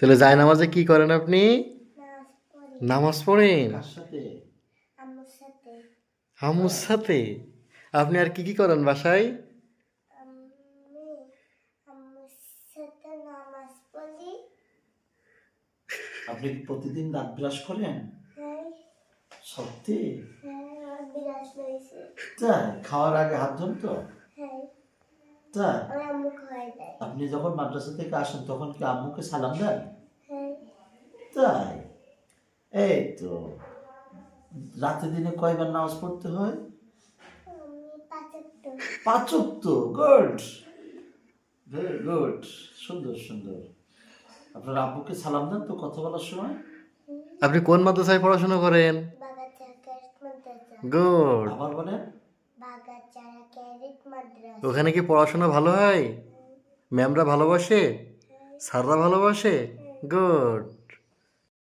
তাহলে যায় নামাজে কি করেন আপনি? নামাজ পড়েন। হামুর সাথে? আপনি আর কি কি করেন বাসায়? আপনি প্রতিদিন দাঁত ব্রাশ করেন? হ্যাঁ। সত্যি? হ্যাঁ তাই খাওয়ার আগে হাত ধন তো। হ্যাঁ। তাই আপনি যখন মাদ্রাসা থেকে আসেন তখন কি আম্মুকে সালাম দেন? হ্যাঁ। তাই? এই তো। রাতে দিনে কয়বার নামাজ পড়তে হয়? পাঁচাত্তর। গুড। ভেরি গুড সুন্দর সুন্দর। আপনার আব্বুকে সালাম দেন তো কথা বলার সময়? আপনি কোন মাদ্রাসায় পড়াশোনা করেন? গুড। আবার বলেন? ওখানে কি পড়াশোনা ভালো হয়? ম্যামরা ভালোবাসে? স্যাররা ভালোবাসে? গুড।